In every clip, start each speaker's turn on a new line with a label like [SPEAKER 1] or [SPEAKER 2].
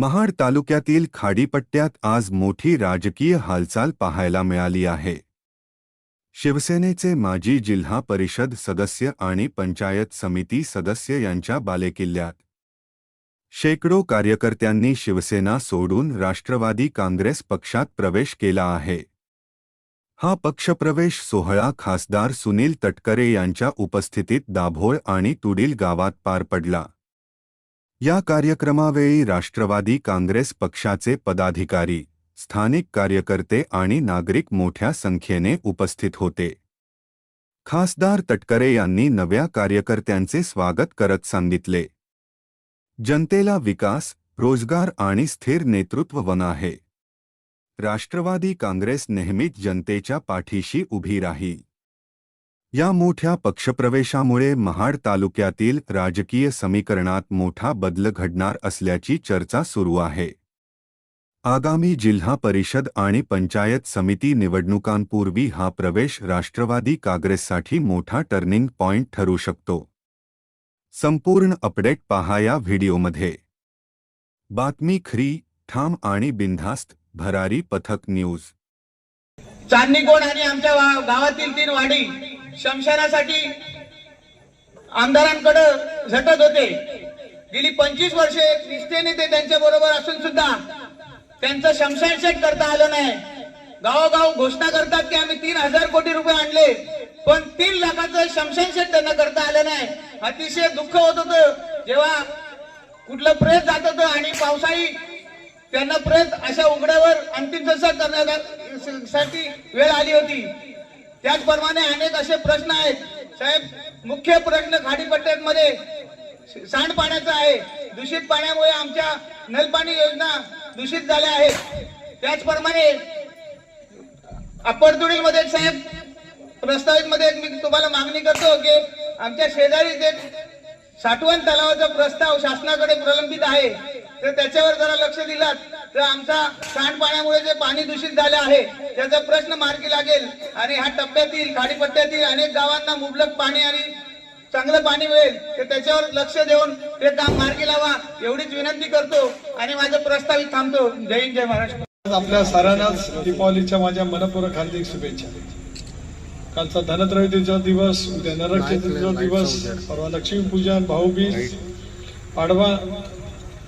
[SPEAKER 1] महाड तालुक्यातील खाडीपट्ट्यात आज मोठी राजकीय हालचाल पाहायला मिळाली आहे. शिवसेनेचे माजी जिल्हा परिषद सदस्य आणि पंचायत समिती सदस्य यांच्या बालेकिल्ल्यात. शेकडो कार्यकर्त्यांनी शिवसेना सोडून राष्ट्रवादी काँग्रेस पक्षात प्रवेश केला आहे. हा पक्षप्रवेश सोहळा खासदार सुनील तटकरे यांच्या उपस्थितीत दाभोळ आणि तुडील गावात पार पडला. या कार्यक्रमावेळी राष्ट्रवादी काँग्रेस पक्षाचे पदाधिकारी स्थानिक कार्यकर्ते आणि नागरिक मोठ्या संख्येने उपस्थित होते. खासदार तटकरे यांनी नव्या कार्यकर्त्यांचे स्वागत करत सांगितले. जनतेला विकास रोजगार आणि स्थिर नेतृत्ववन आहे. राष्ट्रवादी काँग्रेस नेहमीच जनतेच्या पाठीशी उभी राहील या मोठ्या पक्षप्रवेशामुळे महाड तालुक्यातील राजकीय समीकरणात मोठा बदल घडणार असल्याची चर्चा सुरू आहे. आगामी जिल्हा परिषद आणि पंचायत समिती निवडणुकांपूर्वी हा प्रवेश राष्ट्रवादी काँग्रेससाठी मोठा टर्निंग पॉइंट ठरू शकतो. संपूर्ण अपडेट पहा या व्हिडिओमध्ये. बातमी खरी ठाम आणि बिनधास्त भरारी पथक न्यूज.
[SPEAKER 2] चांदणी कोण आणि आमच्या गावातील तीन वाडी शमशानासाठी आमदारांकडे झटत होते. गेली पंचवीस वर्षे निष्ठेने ते त्यांच्या बरोबर असून सुद्धा त्यांचं शमशान शेट करता आलं नाही. गावोगाव घोषणा करतात की आम्ही तीन हजार कोटी रुपये आणले पण तीन लाखाचं शमशान शेट त्यांना करता आलं नाही. अतिशय दुःख होत होतं. जेव्हा कुठलं प्रेत जात होतं आणि पावसाळी त्यांना प्रेत अशा उघड्यावर अंतिम संस्कार करण्यासाठी वेळ आली होती. त्याचप्रमाणे अनेक असे प्रश्न आहेत. साहेब मुख्य प्रश्न खाडीपट्ट्यांमध्ये सांडपाण्याचा आहे. दूषित पाण्यामुळे आमच्या नलपाणी योजना दूषित झाल्या आहेत. त्याचप्रमाणे अप्परमध्ये साहेब प्रस्तावित मध्ये मी तुम्हाला मागणी करतो की आमच्या शेजारी जे साठवण तलावाचा प्रस्ताव शासनाकडे प्रलंबित आहे तर त्याच्यावर जरा लक्ष दिलात. तर आमचा सांडपाण्यामुळे जे पाणी दूषित झाले आहे त्याचा प्रश्न मार्गी लागेल. आणि ह्या टप्प्यातील खाडीपट्ट्यातील अनेक गावांना मुबलक पाणी आणि चांगलं पाणी मिळेल तर त्याच्यावर लक्ष देऊन ते काम मार्गी लावा एवढीच विनंती करतो आणि माझं प्रस्तावित थांबतो. जय हिंद जय महाराष्ट्र.
[SPEAKER 3] आपल्या सरांनाच दीपावलीच्या माझ्या मनपूर्वक हार्दिक शुभेच्छा. कालचा धनत्रयोदशीचा दिवस उद्या नरक चतुर्थीचा दिवस परवा लक्ष्मीपूजन भाऊबीज पाडवा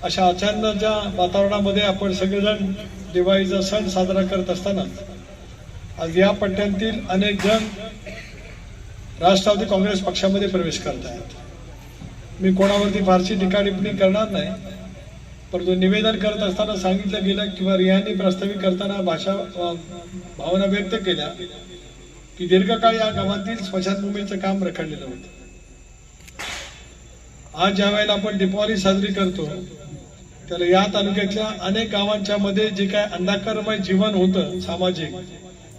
[SPEAKER 3] अशा अचानकच्या वातावरणामध्ये आपण सगळेजण दिवाळीचा सण साजरा करत असताना आज या पट्ट्यांतील अनेक जण राष्ट्रवादी काँग्रेस पक्षामध्ये प्रवेश करत आहेत मी कोणावरती फारशी टीका टिप्पणी करणार नाही परंतु निवेदन करत असताना सांगितलं गेलं किंवा रियांनी प्रस्तावित करताना भाषा भावना व्यक्त केल्या की दीर्घकाळ या गावातील स्मशानभूमीचं काम रखडलेलं होतं. आज ज्या वेळेला आपण दीपावली साजरी करतो त्याला या तालुक्यातल्या अनेक गावांच्या मध्ये जे काय अंधाकारमय जीवन होतं सामाजिक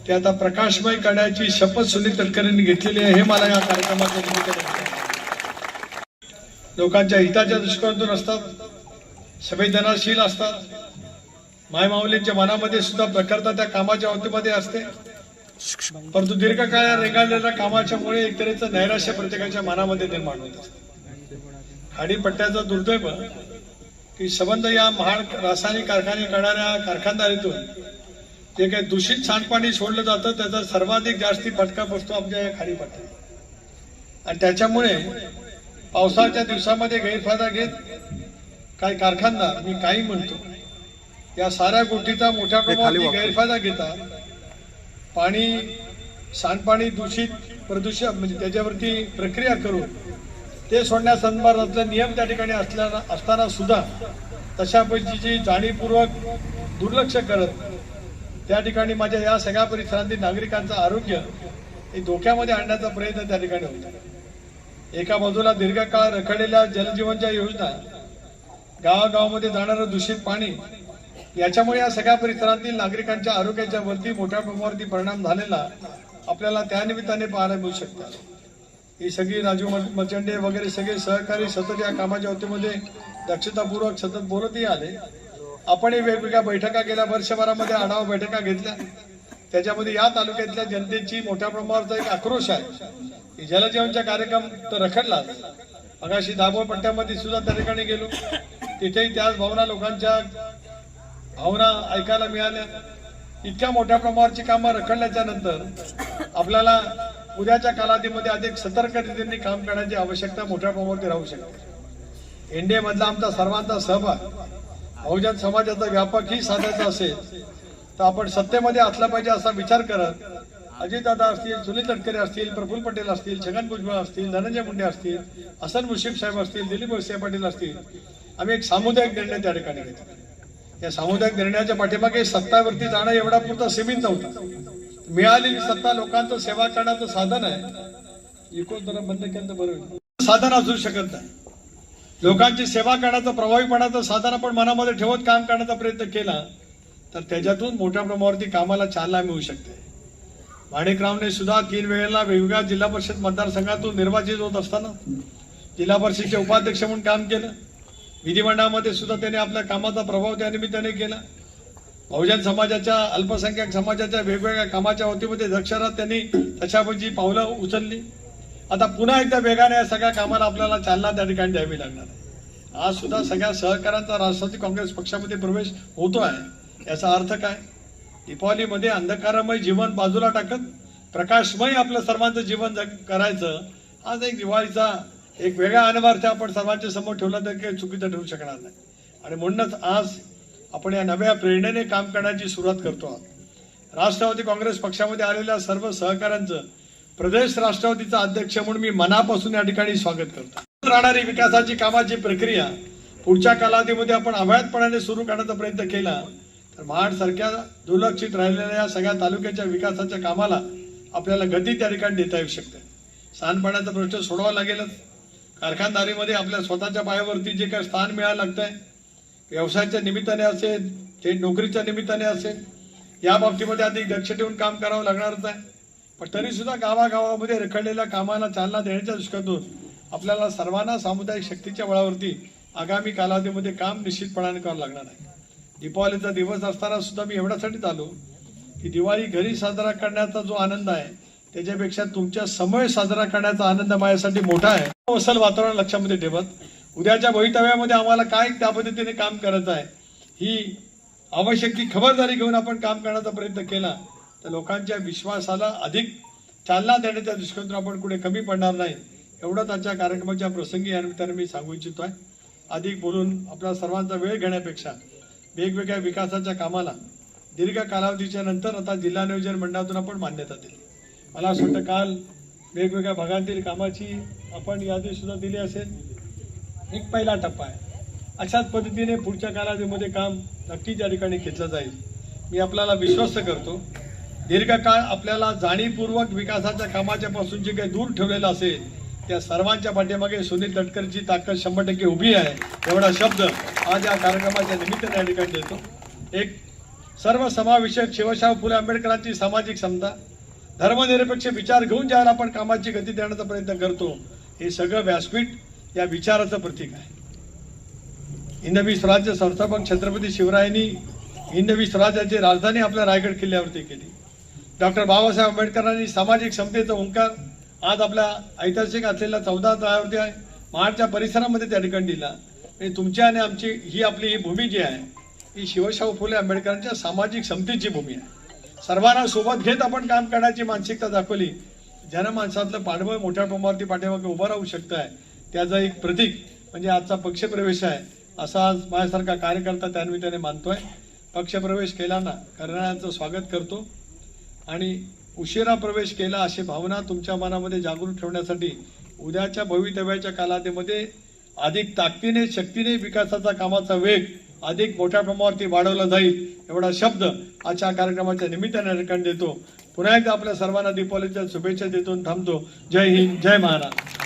[SPEAKER 3] ते आता प्रकाशमय करण्याची शपथ सुनील तटकरेंनी घेतलेली आहे. हे मला या कार्यक्रमाच्या निमित्ताने लोकांच्या हिताच्या दृष्टिकोनातून असतात संवेदनाशील असतात. मायमाऊलींच्या मनामध्ये सुद्धा प्रखरता त्या कामाच्या बाबतीमध्ये असते. परंतु दीर्घकाळ या रेंगाळलेल्या कामाच्यामुळे एक तऱ्हेचं नैराश्य प्रत्येकाच्या मनामध्ये निर्माण होत असतं. खाडीपट्ट्याचा दुर्दैव की संबंध या महाड रासायनिक कारखाने करणाऱ्या कारखानदारीतून जे काही दूषित सांडपाणी सोडलं जातं त्याचा सर्वाधिक जास्ती फटका बसतो आमच्या या खाडीपट्ट्यात आणि त्याच्यामुळे पावसाळ्याच्या दिवसामध्ये गैरफायदा घेत काही कारखानदार मी काही म्हणतो या साऱ्या गोष्टीचा मोठ्या प्रमाणात गैरफायदा घेतात पाणी सांडपाणी दूषित प्रदूषण म्हणजे त्याच्यावरती प्रक्रिया करून ते सोडण्यासंदर्भातले नियम त्या ठिकाणी असल्याना असताना सुद्धा तशा जी जाणीवपूर्वक दुर्लक्ष करत त्या ठिकाणी माझ्या या सगळ्या परिसरातील नागरिकांचं आरोग्य हे धोक्यामध्ये आणण्याचा प्रयत्न त्या ठिकाणी होता. एका बाजूला दीर्घकाळ रखडलेल्या जलजीवनच्या योजना गावागावामध्ये जाणारं दूषित पाणी याच्यामुळे या सगळ्या परिसरातील नागरिकांच्या आरोग्याच्या वरती मोठ्या प्रमाणावरती परिणाम झालेला आपल्याला त्यानिमित्ताने पाहायला मिळू शकतात. ही सगळी राजू मचंडे वगैरे सगळे सहकारी सतत या कामाच्या वतीमध्ये दक्षतापूर्वक सतत बोलतही आले. आपणही वेगवेगळ्या बैठका गेल्या वर्षभरामध्ये आढावा बैठका घेतल्या. त्याच्यामध्ये या तालुक्यातल्या जनतेची मोठ्या प्रमाणावरचा एक आक्रोश आहे. की जलजीवनचा कार्यक्रम तर रखडलाच. मगाशी दाभोळ पट्ट्यामध्ये सुद्धा त्या ठिकाणी गेलो. तिथेही त्याच भावना लोकांच्या भावना ऐकायला मिळाल्या. इतक्या मोठ्या प्रमाणावरची कामं रखडल्याच्या नंतर आपल्याला उद्याच्या कालावधीमध्ये अधिक सतर्कतेने काम करण्याची आवश्यकता मोठ्या प्रमाणावरती राहू शकते. एनडीएमधला आमचा सर्वांचा सहभाग बहुजन समाजाचा व्यापक ही साधायचा असेल तर आपण सत्तेमध्ये असला पाहिजे असा विचार करत अजितदादा असतील सुनील तटकरे असतील प्रफुल्ल पटेल असतील छगन भुजबळ असतील धनंजय मुंडे असतील हसन मुश्रीफ साहेब असतील दिलीप वळसे पाटील असतील आम्ही एक सामुदायिक निर्णय त्या ठिकाणी घेतला. या सामुदायिक निर्णयाच्या पाठीमागे सत्तावरती जाणं एवढा पुरता सीमित नव्हता. मिळालेली सत्ता लोकांचं सेवा करण्याचं साधन आहे. इको जरा बंद केलं बरं साधन असू शकत नाही. लोकांची सेवा करण्याचं प्रभावीपणाचं साधन आपण मनामध्ये ठेवत काम करण्याचा प्रयत्न केला तर त्याच्यातून मोठ्या प्रमाणावरती कामाला चालना मिळू शकते. माणिकरावने सुद्धा तीन वेळेला वेगवेगळ्या जिल्हा परिषद मतदारसंघातून निर्वाचित होत असताना जिल्हा परिषदचे उपाध्यक्ष म्हणून काम केलं. विधिमंडळामध्ये सुद्धा त्याने आपल्या कामाचा प्रभाव त्या निमित्ताने केला. बहुजन समाजाच्या अल्पसंख्याक समाजाच्या वेगवेगळ्या कामाच्या वतीमध्ये दक्षरात त्यांनी तशापैकी पावलं उचलली. आता पुन्हा एकदा वेगाने या सगळ्या कामाला आपल्याला चालना त्या ठिकाणी द्यावी लागणार आहे. आज सुद्धा सगळ्या सहकारांचा राष्ट्रवादी काँग्रेस पक्षामध्ये प्रवेश होतो आहे याचा अर्थ काय? दीपावलीमध्ये अंधकारमय जीवन बाजूला टाकत प्रकाशमय आपलं सर्वांचं जीवन जग करायचं आज एक दिवाळीचा एक वेगळा अनिवार्य आपण सर्वांच्या समोर ठेवला तर काही चुकीचं ठरू शकणार नाही. आणि म्हणूनच आज आपण या नव्या प्रेरणेने काम करण्याची सुरुवात करतो आहोत. राष्ट्रवादी काँग्रेस पक्षामध्ये आलेल्या सर्व सहकाऱ्यांचं प्रदेश राष्ट्रवादीचा अध्यक्ष म्हणून मी मनापासून या ठिकाणी स्वागत करतो. राहणारी विकासाची कामाची प्रक्रिया पुढच्या कालावधीमध्ये आपण अभ्यातपणाने सुरू करण्याचा प्रयत्न केला तर महाड सारख्या दुर्लक्षित राहिलेल्या या सगळ्या तालुक्याच्या विकासाच्या कामाला आपल्याला गती त्या ठिकाणी देता येऊ शकते. सांडपाण्याचा प्रश्न सोडवा लागेलच. कारखानदारीमध्ये आपल्या स्वतःच्या पायावरती जे काही स्थान मिळायला लागतंय व्यवसायाच्या निमित्ताने असेल ते नोकरीच्या निमित्ताने असेल या बाबतीमध्ये अधिक लक्ष ठेवून काम करावं लागणारच आहे. पण तरी सुद्धा गावागावामध्ये रखडलेल्या कामाला चालना देण्याच्या दृष्टीतून आपल्याला सर्वांना सामुदायिक शक्तीच्या बळावरती आगामी कालावधीमध्ये काम निश्चितपणाने करावं लागणार आहे. दीपावलीचा दिवस असताना सुद्धा मी एवढ्यासाठीच आलो की दिवाळी घरी साजरा करण्याचा जो आनंद आहे त्याच्यापेक्षा तुमच्या समय साजरा करण्याचा आनंद माझ्यासाठी मोठा आहे. असल वातावरण लक्षामध्ये ठेवत उद्याच्या भवितव्यामध्ये आम्हाला काय त्या पद्धतीने काम करायचं आहे ही आवश्यक ती खबरदारी घेऊन आपण काम करण्याचा प्रयत्न केला तर लोकांच्या विश्वासाला अधिक चालना देण्याच्या दृष्टीकोनातून आपण कुठे कमी पडणार नाही एवढंच आजच्या कार्यक्रमाच्या प्रसंगी यानिमित्ताने मी सांगू इच्छितो आहे. अधिक बोलून आपला सर्वांचा वेळ घेण्यापेक्षा वेगवेगळ्या विकासाच्या कामाला दीर्घ कालावधीच्या नंतर आता जिल्हा नियोजन मंडळातून आपण मान्यता दिली. मला असं वाटतं काल वेगवेगळ्या भागातील कामाची आपण यादी सुद्धा दिली असेल. एक पहिला टप्पा आहे. अशाच पद्धतीने पुढच्या कालावधीमध्ये काम नक्की त्या ठिकाणी घेतलं जाईल. मी आपल्याला विश्वस्त करतो दीर्घकाळ आपल्याला जाणीवपूर्वक विकासाच्या कामाच्या पासून जे काही दूर ठेवलेलं असेल त्या सर्वांच्या पाठीमागे सुनील तटकरची ताकद शंभर टक्के उभी आहे एवढा शब्द आज या कार्यक्रमाच्या निमित्ताने या ठिकाणी देतो. एक सर्व शिवशाह शिवशाहू फुले आंबेडकरांची सामाजिक समता धर्मनिरपेक्ष विचार घेऊन ज्यावेळेला आपण कामाची गती देण्याचा प्रयत्न करतो हे सगळं व्यासपीठ या विचाराचं प्रतीक आहे. हिंदवी स्वराज्य संस्थापक छत्रपती शिवरायांनी हिंदवी स्वराज्याची राजधानी आपल्या रायगड किल्ल्यावरती केली. डॉक्टर बाबासाहेब आंबेडकरांनी सामाजिक समतेचा ओंकार आज आपल्या ऐतिहासिक असलेल्या चौदा तळावरती आहे. महाडच्या परिसरामध्ये त्या ठिकाणी दिला. आणि तुमची आणि आमची ही आपली ही भूमी जी आहे ही शिवशाहू फुले आंबेडकरांच्या सामाजिक समतेची भूमी आहे. सर्वांना सोबत घेत आपण काम करण्याची मानसिकता दाखवली. जनमानसातलं पाठबळ मोठ्या प्रमाणावरती पाठीमागे उभं राहू शकतं आहे त्याचं एक प्रतीक म्हणजे आजचा पक्षप्रवेश आहे. असा आज माझ्यासारखा कार्यकर्ता त्यानिमित्ताने मानतोय. पक्षप्रवेश केला ना करणाऱ्यांचं स्वागत करतो. आणि उशिरा प्रवेश केला अशी भावना तुमच्या मनामध्ये जागृत ठेवण्यासाठी उद्याच्या भवितव्याच्या कालावधीमध्ये अधिक ताकदीने शक्तीने विकासाचा कामाचा वेग अधिक मोठ्या प्रमाणावरती वाढवला जाईल एवढा शब्द आजच्या कार्यक्रमाच्या निमित्ताने ठिकाणी देतो. पुन्हा एकदा आपल्या सर्वांना दीपावलीच्या शुभेच्छा देतो थांबतो. जय हिंद जय महाराज